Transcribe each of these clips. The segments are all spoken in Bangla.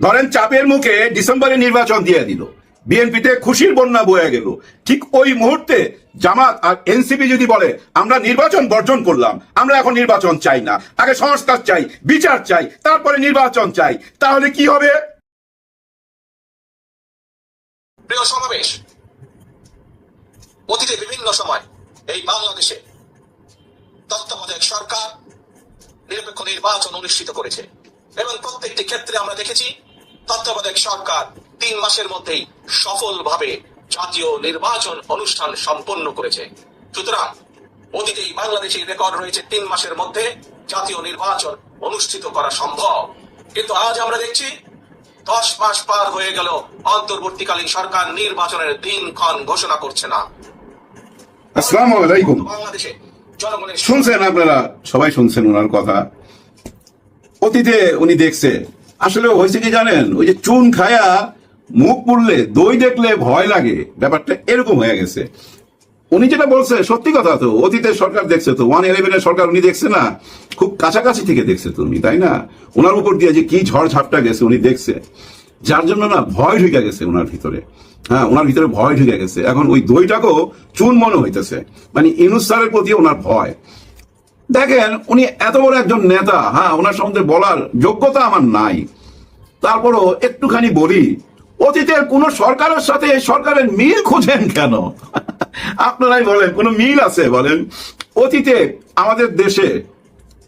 ধরেন চাপের মুখে ডিসেম্বরে নির্বাচন দিয়ে দিল। বিএনপিতে খুশির বন্যা বয়ে গেল। ঠিক ওই মুহূর্তে জামাত আর এনসিপি যদি বলে, আমরা নির্বাচন বর্জন করলাম, আমরা এখন নির্বাচন চাই না, আগে সংস্কার চাই, বিচার চাই, তারপরে নির্বাচন চাই, তাহলে কি হবে? প্রিয় সমাবেশ, অতীতে বিভিন্ন সময় এই বাংলাদেশে তত্ত্বাবধায়ক সরকার নিরপেক্ষ নির্বাচন অনুষ্ঠিত করেছে। এবং প্রত্যেকটি ক্ষেত্রে আমরা দেখেছি তত্ত্বাবধায়ক সরকার তিন মাসের মধ্যেই সফলভাবে জাতীয় নির্বাচন অনুষ্ঠান সম্পন্ন করেছে। সুতরাং অতীতে এই বাংলাদেশে রেকর্ড রয়েছে তিন মাসের মধ্যে জাতীয় নির্বাচন অনুষ্ঠিত করা সম্ভব। কিন্তু আজ আমরা দেখছি দশ মাস পার হয়ে গেল অন্তর্বর্তীকালীন সরকার নির্বাচনের দিনক্ষণ ঘোষণা করছে না। আসসালামু আলাইকুম। বাংলাদেশে শুনছেন আপনারা? সবাই শুনছেন ওনার কথা। অতীতে উনি দেখছে আসলে হয়েছে কি জানেন? ওই যে চুন খায়া মুখ পুড়লে দই দেখলে ভয় লাগে। ব্যাপারটা এরকম হয়ে গেছে। উনি যেটা বলছে, সত্যি কথা তো, অতীতের সরকার দেখছে তো, ওয়ান ইলেভেনের সরকার উনি দেখছে না, খুব কাছাকাছি থেকে দেখছে তো উনি, তাই না? ওনার উপর দিয়ে যে কি ঝড় ঝাপটা গেছে উনি দেখছে। যার জন্য না ভয় ঢুকে গেছে ওনার ভিতরে। হ্যাঁ ওনার ভিতরে ভয় ঢুকে গেছে। এখন ওই দইটাকেও চুন মনে হইতেছে। মানে ইনুস স্যারের প্রতি ওনার ভয়। দেখেন, উনি এত বড় একজন নেতা হ্যাঁ ওনার সম্বন্ধে বলার যোগ্যতা আমার নাই। তারপরও একটুখানি বলি, অতীতের কোন সরকারের সাথে সরকারের মিল খুঁজেন কেন? আপনারাই বলেন, কোন মিল আছে বলেন? অতীতে আমাদের দেশে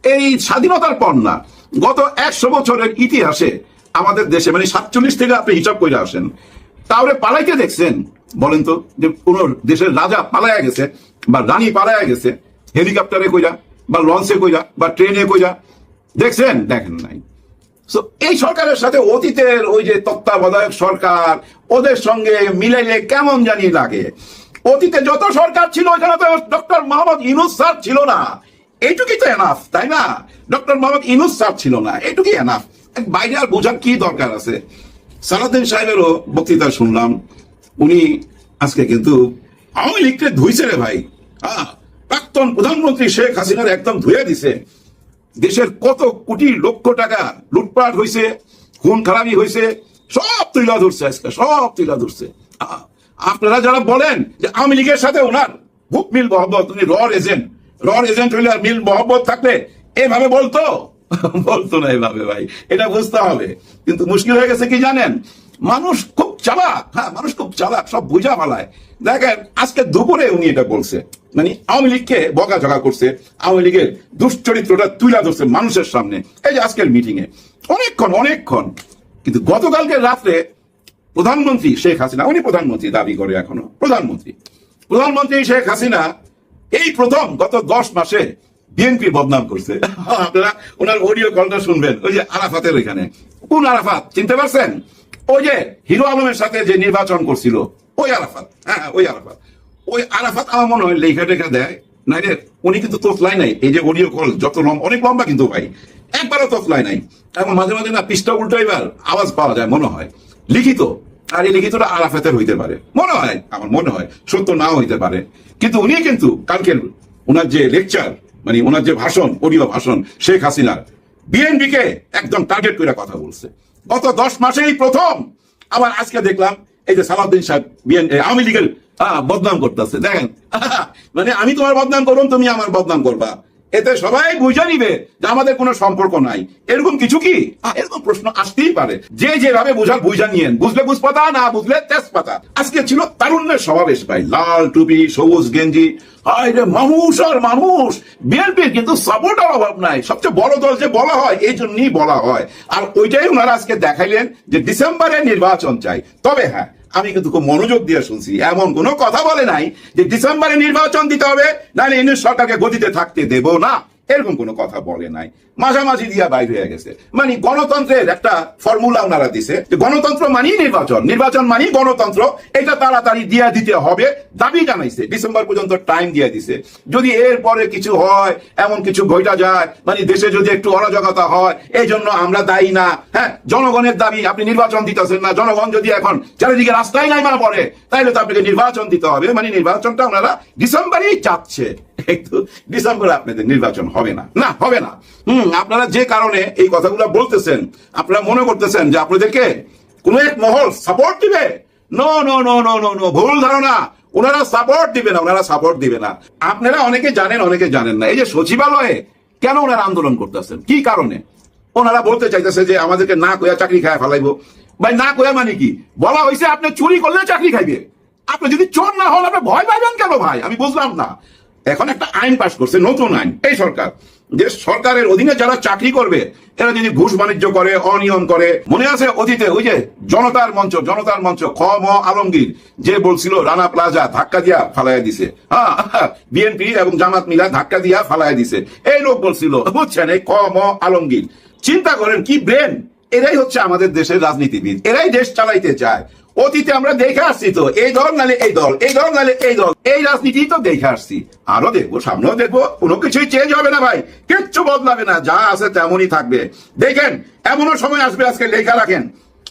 এই স্বাধীনতার পর না, গত একশো বছরের ইতিহাসে আমাদের দেশে মানে সাতচল্লিশ থেকে আপনি হিসাব করে আসেন তাহলে পালাইতে দেখছেন, বলেন তো, যে কোন দেশের রাজা পালায়া গেছে বা রানী পালায়া গেছে, হেলিকপ্টারে কইরা। বা লঞ্চে কইরা বা ট্রেনে কইরা দেখছেন? দেখেন নাই। So, এই সরকারের সাথে অতীতের ওই যে তত্ত্বাবধায়ক সরকার ওদের সঙ্গে মিলাইলে কেমন জানি লাগে। অতীতে যত সরকার ছিল ওইখানে তো ডক্টর মোহাম্মদ ইনুস স্যার ছিল না। এইটুকুই তো এনাফ তাই না? ডক্টর মোহাম্মদ ইনুস স্যার ছিল না এইটুকুই এনাফ বাইরে আর বোঝার কি দরকার আছে? সালাদিন সাহেবেরও বক্তৃতা শুনলাম। উনি আজকে কিন্তু আওয়ামী লীগকে ধুইছে রে ভাই। হ্যাঁ প্রাক্তন প্রধানমন্ত্রী শেখ হাসিনার একদম ধুয়ে দিছে। দেশের কত কোটি লক্ষ টাকা লুটপাট হয়েছে খুন খারাপি হয়েছে সব তুইলা ধরছে আজকে, সব তুইলা ধরছে। আপনারা যারা বলেন যে আওয়ামী লীগের সাথে ওনার খুব মিল মহব্বত, উনি রর এজেন্ট রর এজেন্ট হইলে মিল মহব্বত থাকলে এভাবে বলতো? বলতো না এভাবে ভাই, এটা বুঝতে হবে। কিন্তু মুশকিল হয়ে গেছে কি জানেন? মানুষ খুব চালাক হ্যাঁ মানুষ খুব চালাক, সব বুঝা ফালায় দেখেন, আজকে দুপুরে উনি এটা বলছে। মানে আওয়ামী লীগকে বকাঝকা করছে, আওয়ামী লীগের দুশ্চরিত্রটা তুলে ধরছে মানুষের সামনে। এই যে আজকের মিটিং এ। অনেকক্ষণ অনেকক্ষণ। কিন্তু গতকালকে রাত্রে প্রধানমন্ত্রী শেখ হাসিনা, উনি প্রধানমন্ত্রী দাবি করে এখনও, প্রধানমন্ত্রী। প্রধানমন্ত্রী শেখ হাসিনা এই প্রথম গত দশ মাসে বিএনপি বদনাম করছে। আপনারা ওনার অডিও কলটা শুনবেন, ওই যে আরাফাতের ওইখানে। কোন আরাফাত, চিনতে পারছেন? ওই যে হিরো আলমের সাথে যে নির্বাচন করছিল ওই আরাফাত হ্যাঁ ওই আরাফাত। ওই আরাফাত আমার মনে হয় লেখা টেখা দেয় না রে উনি কিন্তু নাই। এই যে অডিও কল, যত লম্বা অনেক লম্বা কিন্তু ভাই, একবারও নাই। এখন মাঝে মাঝে না আওয়াজ পাওয়া যায়, মনে হয়। লিখিত, আর এই লিখিতটা আরাফাতের হইতে পারে। মনে হয়, আমার মনে হয়, সত্য নাও হইতে পারে। কিন্তু উনি কিন্তু কালকের ওনার যে লেকচার মানে ওনার যে ভাষণ, অডিও ভাষণ, শেখ হাসিনার বিএনপি কে একদম টার্গেট করে কথা বলছে। গত দশ মাসেই প্রথম, আবার আজকে দেখলাম এই যে সালাউদ্দিন সাহেব আওয়ামী লীগের বদনাম করতেছে। দেখেন মানে আমি তোমার বদনাম করুন তুমি আমার বদনাম করবা। এতে সবাই বুঝে নিবে যে আমাদের কোনো সম্পর্ক নাই। এরকম কিছু কি? এরকম প্রশ্ন আসতেই পারে। যে যেভাবে বুঝার বুঝা নিয়েন। বুঝলে বুঝপাতা, না বুঝলে তেজপাতা। আজকে ছিল তারুণ্যের সমাবেশ, ভাই। লাল টুপি, সবুজ গেঞ্জি। মানুষ আর মানুষ। বিএনপির কিন্তু সাপোর্টার অভাব নাই। সবচেয়ে বড় দল যে বলা হয়, এই জন্যই বলা হয়। আর ওইটাই ওনারা আজকে দেখাইলেন যে ডিসেম্বরে নির্বাচন চাই। তবে হ্যাঁ আমি কিন্তু খুব মনোযোগ দিয়ে শুনছি। এমন কোনো কথা বলে নাই যে ডিসেম্বরে নির্বাচন দিতে হবে, নাহলে ইউনিট সরকারকে গতিতে থাকতে দেব না। এরকম কোনো কথা বলে নাই। মাঝামাঝি দিয়া বাইর হয়ে গেছে। মানে গণতন্ত্রের একটা ফর্মুলা ওনারা দিছে গণতন্ত্র মানেই নির্বাচন। নির্বাচন মানেই গণতন্ত্র। এটা তাড়াতাড়ি দিয়া দিতে হবে। দাবি জানাইছে। ডিসেম্বর পর্যন্ত টাইম দিয়ে দিছে। যদি এর পরে কিছু হয়, এমন কিছু ঘটা যায় মানে দেশে যদি একটু অরাজকতা হয় এই জন্য আমরা দায়ী না। হ্যাঁ জনগণের দাবি, আপনি নির্বাচন দিতেছেন না। জনগণ যদি এখন চারিদিকে রাস্তায় নাই না পড়ে, তাইলে তো আপনাকে নির্বাচন দিতে হবে। মানে নির্বাচনটা ওনারা ডিসেম্বরেই চাচ্ছে। একটু ডিসেম্বরে আপনাদের নির্বাচন হবে না। না, হবে না। হুম, আপনারা যে কারণে এই কথাগুলো বলতেছেন, আপনারা মনে করতেছেন যে আপনাদেরকে কোন এক মহল সাপোর্ট দিবে? ভুল ধারণা। ওনারা সাপোর্ট দিবে না, ওনারা সাপোর্ট দিবে না। আপনারা অনেকে জানেন অনেকে জানেন না। এই যে সচিবালয়ে কেন ওনারা আন্দোলন করতেছেন? কি কারণে? ওনারা বলতে চাইতেছে যে আমাদেরকে না কইয়া চাকরি খায় ফেলাইবো। ভাই, না কইয়া মানে কি? বলা হয়েছে আপনি চুরি করলে চাকরি খাইবে। আপনি যদি চোর না হন, আপনি ভয় পাইবেন কেন ভাই? আমি বুঝলাম না। এখন একটা আইন পাশ করছে, নতুন আইন, এই সরকার। যে সরকারের অধীনে যারা চাকরি করবে, এরা যদি ঘুষ বাণিজ্য করে, অনিয়ম করে, মনে আছে অতীতে ওই যে জনতার মঞ্চ জনতার মঞ্চ, খ, ম, আলমগীর, যে বলছিল, রানা প্লাজা, ধাক্কা দিয়া ফালাইয়া দিছে। হ্যাঁ বিএনপি এবং জামাত মিলা ধাক্কা দিয়া ফালাইয়া দিছে। এই লোক বলছিল, বুঝছেন, এই খ, ম, আলমগীর। চিন্তা করেন, কি ব্রেন? এরাই হচ্ছে আমাদের দেশের রাজনীতিবিদ। এরাই দেশ চালাইতে চায়। অতীতে আমরা দেখে আসছি তো, এই দল নালে এই দল এই দল নালে এই দল, এই রাজনীতি তো দেখে আসছি। আরও দেখব, সামনেও দেখব, কোনো কিছুই চেঞ্জ হবে না ভাই, কিচ্ছু বদলাবে না, যা আছে তেমনই থাকবে। দেখেন, এমনও সময় আসবে আজকে লেখা রাখেন।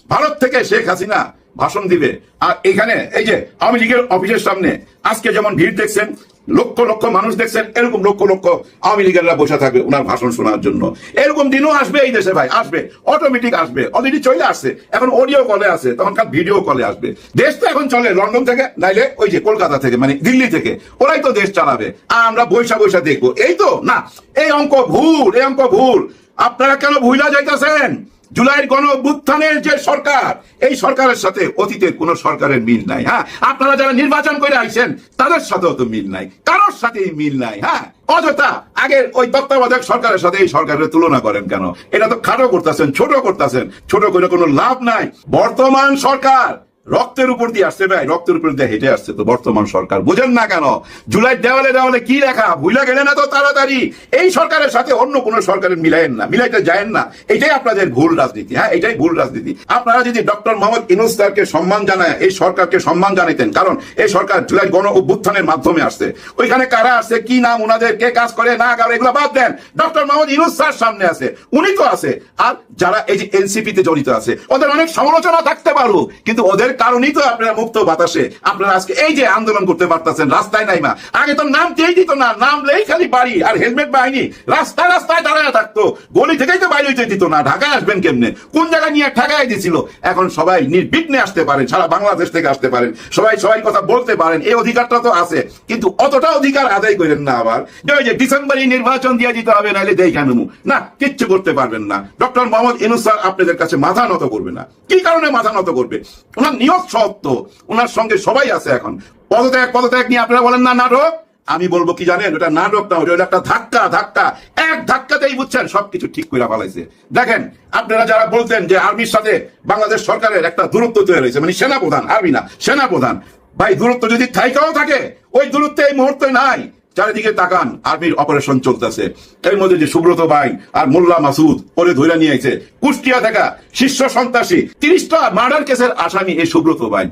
ভারত থেকে শেখ হাসিনা ভাষণ দিবে। আর এখানে, এই যে, আওয়ামী লীগের অফিসের সামনে, আজকে যেমন ভিড় দেখছেন লক্ষ লক্ষ মানুষ দেখছেন, এরকম লক্ষ লক্ষ আওয়ামী লীগেররা বসে থাকবে ওনার ভাষণ শোনার জন্য। এরকম দিনও আসবে এই দেশে, ভাই, আসবে। অটোমেটিক আসবে। অলরেডি চলে আসছে। এখন অডিও কলে আসে তখনকার ভিডিও কলে আসবে। দেশ তো এখন চলে লন্ডন থেকে, নাইলে ওই যে কলকাতা থেকে মানে দিল্লি থেকে, ওরাই তো দেশ চালাবে। আর আমরা বৈশা বৈশা দেখব। এই তো? না, এই অঙ্ক ভুল, এই অঙ্ক ভুল। আপনারা কেন ভুলা যাইতেছেন? জুলাইয়ের গণ অভ্যুত্থানের যে সরকার, এই সরকারের সাথে অতীতের কোন সরকারের মিল নাই হ্যাঁ? আপনারা যারা নির্বাচন করে আসছেন তাদের সাথেও তো মিল নাই, কারোর সাথেই মিল নাই হ্যাঁ? অযথা, আগের ওই তত্ত্বাবধায়ক সরকারের সাথে এই সরকারের তুলনা করেন কেন? এটা তো খাটো করতেছেন, ছোট করতেছেন, ছোট করে কোনো লাভ নাই। বর্তমান সরকার রক্তের উপর দিয়ে আসছে ভাই, রক্তের উপর দিয়ে হেঁটে আসছে তো বর্তমান সরকার। বুঝেন না কেন? জুলাই দেওয়ালে দেওয়ালে কি লেখা? ভুলে গেলে না তো তাড়াতাড়ি। এই সরকারের সাথে অন্য কোন সরকারের মিলাইন না, মিলাইতে যায়েন না। এটাই আপনাদের ভুল রাজনীতি হ্যাঁ? এটাই ভুল রাজনীতি। আপনারা যদি ডক্টর মোহাম্মদ ইনুস স্যারকে সম্মান জানায়, এই সরকারকে সম্মান জানাইতেন, কারণ এই সরকার জুলাই গণ অভ্যুত্থানের মাধ্যমে আসছে। ওইখানে কারা আসছে কি নাম ওনাদের কে কাজ করে, না কারও এগুলো বাদ দেন। ডক্টর মোহাম্মদ ইনুস স্যার সামনে আছে, উনি তো আছে। আর যারা এই যে এনসিপি তে জড়িত আছে, ওদের অনেক সমালোচনা থাকতে পারো কিন্তু ওদের কারণেই তো আপনারা মুক্ত বাতাসে আপনারা আজকে এই যে আন্দোলন করতে পারতেছেন, রাস্তায় নাই মা আগে তো নাম চেয়ে দিত না নাম লেই খালি বাড়ি আর হেলমেট বাহিনী রাস্তায় রাস্তায় দাঁড়ায় থাকতো, গলি থেকেই তো বাইরে হইতে দিত না, ঢাকায় আসবেন কেমনে? কোন জায়গায় নিয়ে ঢাকায় দিছিল? এখন সবাই নির্বিঘ্নে আসতে পারেন, সারা বাংলাদেশ থেকে আসতে পারেন। সবাই সবাই কথা বলতে পারেন, এই অধিকারটা তো আছে। কিন্তু অতটা অধিকার আদায় করেন না আবার। ওই যে ডিসেম্বরে নির্বাচন দিয়ে দিতে হবে, নাহলে দেখা নেব না, কিচ্ছু করতে পারবেন না। ডক্টর মোহাম্মদ ইনুস স্যার আপনাদের কাছে মাথা নত করবে না। কি কারণে মাথা নত করবে? ওনার নিয়োগ সত্য ওনার সঙ্গে সবাই আছে এখন। পদত্যাগ পদত্যাগ নিয়ে আপনারা বলেন না নাটক? আমি বলব কি জানেন, ওটা নাটক না, ওটা একটা ধাক্কা ধাক্কা। এক ধাক্কাতেই বুঝছেন, সবকিছু ঠিক করে ফেলাইছে। দেখেন, আপনারা যারা বলতেন যে আর্মির সাথে বাংলাদেশ সরকারের একটা দূরত্ব তৈরি হয়েছে মানে সেনাপ্রধান, আর্মি না, সেনাপ্রধান। ভাই, দূরত্ব যদি থাইকাও থাকে, ওই দূরত্ব এই মুহূর্তে নাই। চারিদিকে তাকান, আর্মির অপারেশন চলতেছে। এর মধ্যে যে সুব্রত ভাই আর মোল্লা মাসুদ পরে ধরে নিয়েছে কুষ্টিয়া থাকা শীর্ষ সন্ত্রাসী, তিরিশটা মার্ডার কেসের আসামি এই সুব্রত ভাই।